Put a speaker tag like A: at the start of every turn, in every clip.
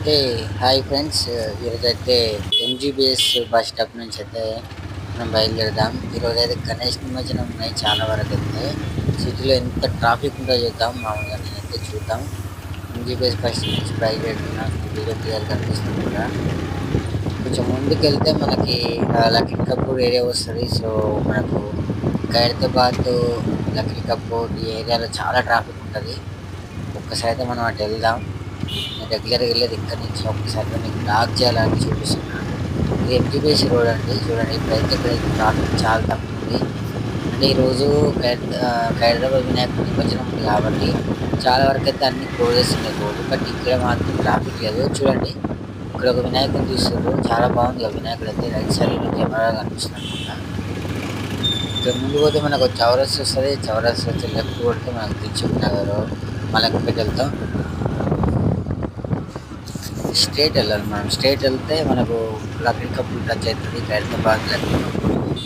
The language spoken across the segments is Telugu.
A: అయితే హాయ్ ఫ్రెండ్స్ ఈరోజైతే ఎంజీబీఎస్ బస్ స్టాప్ నుంచి అయితే మనం బయలుదేరదాం. ఈరోజు అయితే గణేష్ నిమజ్జనం ఉన్నాయి చాలా వరకు అయితే. సిటీలో ఎంత ట్రాఫిక్ ఉందో చూద్దాం. మామూలుగా నేనైతే చూద్దాం. ఎంజీబీఎస్ బస్ నుంచి బయలుదేరుతున్నా వీడియో క్లియర్ కనిపిస్తుంది కూడా కొంచెం ముందుకు వెళ్తే మనకి లక్కీ కపూర్ ఏరియా వస్తుంది. సో మనకు ఖైరతాబాద్ లక్కీ కపూర్ ఈ ఏరియాలో చాలా ట్రాఫిక్ ఉంటుంది. ఒక్కసారి అయితే మనం అటు వెళ్దాం. రెగ్యులర్గా వెళ్ళేది ఇక్కడ నుంచి ఒకసారి మీకు బ్లాక్ చేయాలని చూపిస్తున్నాను ఇది ఎంజీబీఎస్ రోడ్ అండి. చూడండి ఇప్పుడైతే ఇక్కడైతే ట్రాఫిక్ చాలా తక్కువ ఉంది. అంటే ఈరోజు హైదరాబాద్ వినాయకుడి నిమజ్జనం ఉంది కాబట్టి చాలా వరకు అయితే అన్ని క్లోజ్ చేస్తున్నాయి రోడ్డు బట్ ఇక్కడ మాత్రం ట్రాఫిక్ లేదు. చూడండి ఇక్కడ ఒక వినాయకుడు చూస్తున్నారు. చాలా బాగుంది. ఆ వినాయకుడు అయితే రైట్ సైడ్ కెమెరా కనిపిస్తుంది ఇక్కడ ముందు పోతే మనకు చౌరస్ వస్తుంది. చౌరస్ వచ్చి లెఫ్ట్ కొడితే మనకు తెచ్చుకున్నారు నగర్ మలక్పేట వెళ్తాం. స్ట్రేట్ వెళ్ళాలి. మనం స్ట్రేట్ వెళ్తే మనకు లక్కీ టచ్ అవుతుంది ఖైరతాబాద్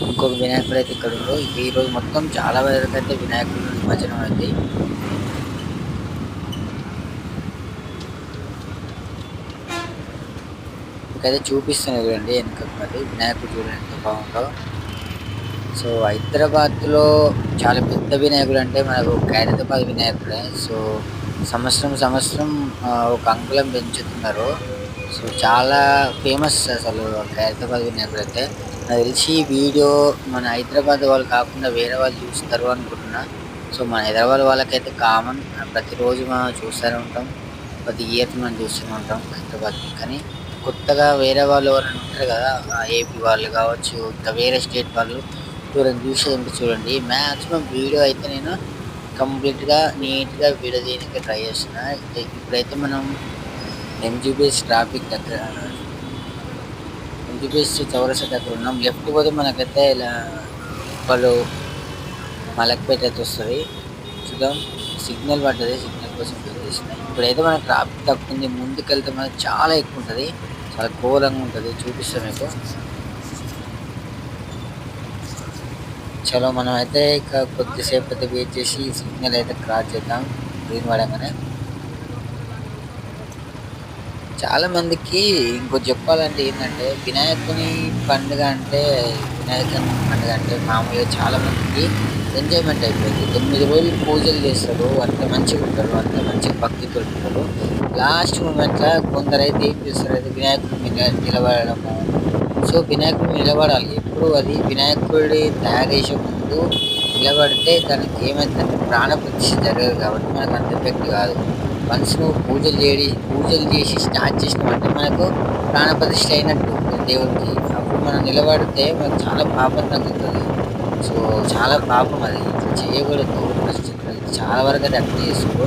A: ఇంకొక వినాయకుడు అయితే ఇక్కడ ఉండవు ఈ రోజు మొత్తం చాలా వరకు అయితే వినాయకుడు నిమజ్జనం అయింది. ఇంకైతే చూపిస్తాను చూడండి వెనక మరి వినాయకుడు చూడండి ఎంత బాగుందో. సో హైదరాబాద్లో చాలా పెద్ద వినాయకుడు అంటే మనకు ఖైరతాబాద్ వినాయకుడే. సో సంవత్సరం సంవత్సరం ఒక అంకులం పెంచుతున్నారు. సో చాలా ఫేమస్ అసలు ఖైరతాబాద్ వినాయకుడు అయితే. నాకు తెలిసి వీడియో మన హైదరాబాద్ వాళ్ళు కాకుండా వేరే వాళ్ళు చూస్తారు అనుకుంటున్నా. సో మన హైదరాబాద్ వాళ్ళకైతే కామన్. ప్రతిరోజు మనం చూస్తూనే ఉంటాం. ప్రతి ఇయర్ మనం చూస్తూనే ఉంటాం హైదరాబాద్. కానీ కొత్తగా వేరే వాళ్ళు ఎవరైనా ఉంటారు కదా ఏపీ వాళ్ళు కావచ్చు ఇంకా వేరే స్టేట్ వాళ్ళు ఎవరైనా చూసేది చూడండి. మ్యాక్సిమం వీడియో అయితే నేను కంప్లీట్గా నీట్గా వీడియో తీయడానికి ట్రై చేస్తున్నా. ఇప్పుడైతే మనం ఎంజీబీఎస్ ట్రాఫిక్ దగ్గర ఎంజీబీఎస్ చౌరసా దగ్గర ఉన్నాం. లెఫ్ట్ పోతే మనకైతే ఇలా వాళ్ళు మలక్పేట అయితే వస్తుంది. చూద్దాం. సిగ్నల్ పడ్డది. సిగ్నల్ కోసం వెయిట్ చేసిన ఇప్పుడైతే మనకు ట్రాఫిక్ తక్కువ ఉంది ముందుకు వెళ్తే మనకు చాలా ఎక్కువ ఉంటుంది. చాలా ఘోరంగా ఉంటుంది. చూపిస్తాను మీకు. చలో మనం అయితే ఇక కొద్దిసేపు అయితే వెయిట్ చేసి సిగ్నల్ అయితే క్రాస్ చేద్దాం. గ్రీన్ పడగానే. చాలా మందికి ఇంకో చెప్పాలంటే ఏంటంటే వినాయకుని పండుగ అంటే వినాయకుని పండుగ అంటే మామూలుగా చాలా మందికి ఎంజాయ్మెంట్ అయిపోయింది. తొమ్మిది రోజులు పూజలు చేస్తారు అంత మంచిగా ఉంటారు అంత మంచిగా భక్తితో ఉంటారు. లాస్ట్ మూమెంట్లో కొందరైతే ఏం చేస్తారు అయితే వినాయకుడి మీద నిలబడము సో వినాయకుడు నిలబడాలి. ఎప్పుడు అది వినాయకుడి తయారు చేసే ముందు నిలబడితే దానికి ఏమైందంటే ప్రాణప్రతిష్ట జరగదు కాబట్టి మనకు అంత ఎఫెక్ట్ కాదు. వన్స్ నువ్వు పూజలు చేడి పూజలు చేసి స్టార్ట్ చేసినామంటే మనకు ప్రాణప్రతిష్ట అయినట్టు దేవుడికి అప్పుడు మనం నిలబడితే మనకు చాలా పాపం తగ్గుతుంది. సో చాలా పాపం అది. చేయకూడదు. చాలా వరకు అది అర్థం చేసుకో.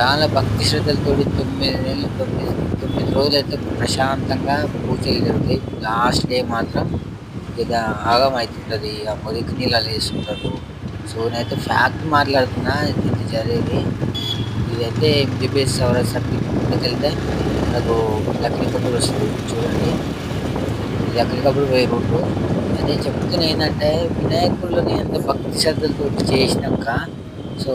A: చాలా భక్తి శ్రద్ధలతో తొమ్మిది నెలలు తొమ్మిది తొమ్మిది రోజులు అయితే ప్రశాంతంగా పూజలు జరుగుతాయి లాస్ట్ డే మాత్రం ఇక ఆగం అవుతుంటుంది ఆ మురికి నీళ్ళు వేస్తుంటారు. సో నేనైతే ఫ్యాక్ట్ మాట్లాడుతున్నా ఇది జరిగేది. ఇదైతే ఎంబీబీఎస్ సర్టిఫికెట్ ముందుకు వెళ్తే మనకు లక్కీ కప్పులు వస్తుంది చూడండి. లక్కీ కప్పులు పోయే రూటు. అదే చెప్తున్నా ఏంటంటే వినాయకుడిని ఎంత భక్తి శ్రద్ధలతో చేసినాక సో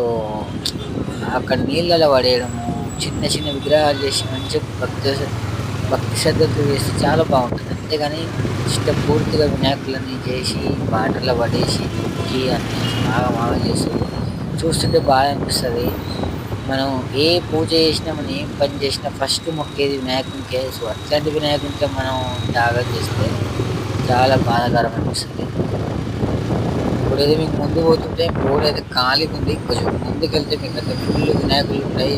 A: అక్కడ నీళ్ళలో పడేయడము చిన్న చిన్న విగ్రహాలు చేసి మంచి భక్తి భక్తి శ్రద్ధలతో చేస్తే చాలా బాగుంటుంది. అంతేగాని ఇష్టపూర్తిగా వినాయకులని చేసి వాటర్లో పడేసి ఉక్కి అన్ని బాగా బాగా చేస్తారు చూస్తుంటే బాగా అనిపిస్తుంది. మనం ఏ పూజ చేసినా మనం ఏం పని చేసినా ఫస్ట్ మొక్కేది వినాయకునికే. సో అట్లాంటి వినాయకునికే మనం త్యాగం చేస్తే చాలా బాధాకరం అనిపిస్తుంది. ఇప్పుడైతే మీకు ముందు పోతుంటే రోడ్ అయితే ఖాళీగా ఉంది కొంచెం ముందుకెళ్తే మీకు అయితే ఫుల్ వినాయకులు ఉంటాయి.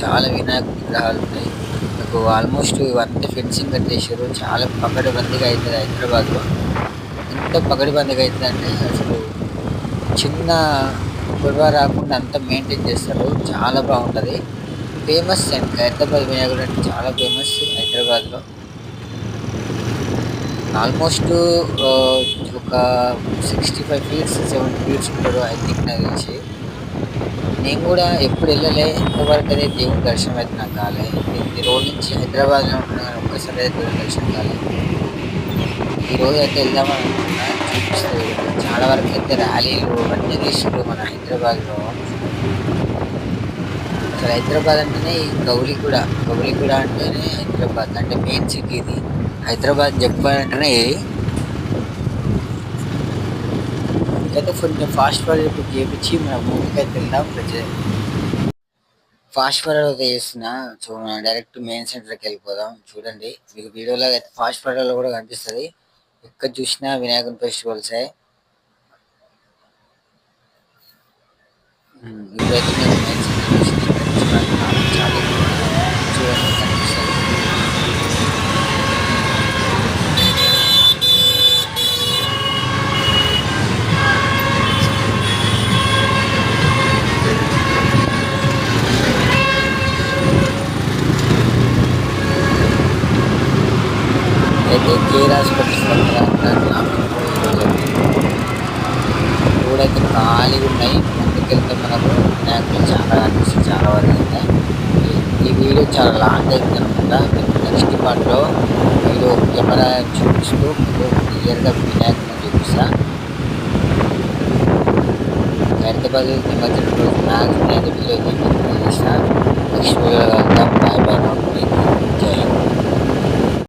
A: చాలా వినాయక విగ్రహాలు ఉంటాయి. మీకు ఆల్మోస్ట్ ఇవంతా ఫెన్సింగ్ కట్టేసారు చాలా పకడి బందిగా అవుతుంది హైదరాబాద్లో. ఎంత పకడి బందిగా అవుతుంది అంటే అసలు చిన్న గొడవ రాకుండా అంతా మెయింటైన్ చేస్తారు. చాలా బాగుంటుంది. ఫేమస్ అండ్ హైదరాబాద్ వినాయకుడు అంటే చాలా ఫేమస్ హైదరాబాద్లో. ఆల్మోస్ట్ ఒక sixty five feets seventy feets ఉంటారు ఐ థింక్ నాకు తెలిసి నేను కూడా ఎప్పుడు వెళ్ళలే. ఇంతవరకు అయితే దేవుని దర్శనం అయితే నాకు కాలే. ఈ రోజు నుంచి హైదరాబాద్లో ఉంటున్నాను ఒక్కసారి అయితే దేవుని దర్శనం కాలే. ఈరోజు అయితే వెళ్దామని అనుకున్నా. చూపిస్తుంది చాలా వరకు అయితే ర్యాలీలు అన్నీ తీసుకుంటారు మన హైదరాబాద్లో. అసలు హైదరాబాద్ అంటేనే ఈ గౌలి కూడా అంటేనే హైదరాబాద్. అంటే మెయిన్ సిటీ ఇది. హైదరాబాద్ చెప్పాలంటేనే ఇది అయితే కొంచెం ఫాస్ట్ ఫార్వర్డ్ చేయించి మన మూవీకి అయితే వెళ్దాం ఫాస్ట్ ఫార్వర్డ్ అయితే చేస్తున్నా. సో మనం డైరెక్ట్ మెయిన్ సెంటర్కి వెళ్ళిపోదాం. చూడండి. మీకు వీడియోలో అయితే ఫాస్ట్ ఫార్వర్డ్లో కూడా కనిపిస్తుంది. ఎక్కడ చూసినా వినాయకుని ఫెస్టివల్సే ఇప్పుడైతే మెయిన్ సెంటర్ చాలా ఎక్కువ చూడండి కనిపిస్తుంది అయితే కేర్ హాస్పిటల్స్ ఖాళీగా ఉన్నాయి. ముందుకెళ్తే మనకు నాకు చాలా అనిపిస్తుంది చాలా వరకు అయితే. ఈ- వీడియో చాలా లాంగ్ అయింది అనమాట నెక్స్ట్ పార్ట్లో వీడియో కెమెరా చూపిస్తూ మీకు క్లియర్గా వినాయకుని చూపిస్తా. హైదరాబాద్ నిమజ్జనం రోజు మ్యాక్సిమం నెక్స్ట్ వీడియో బాయ్ చేస్తా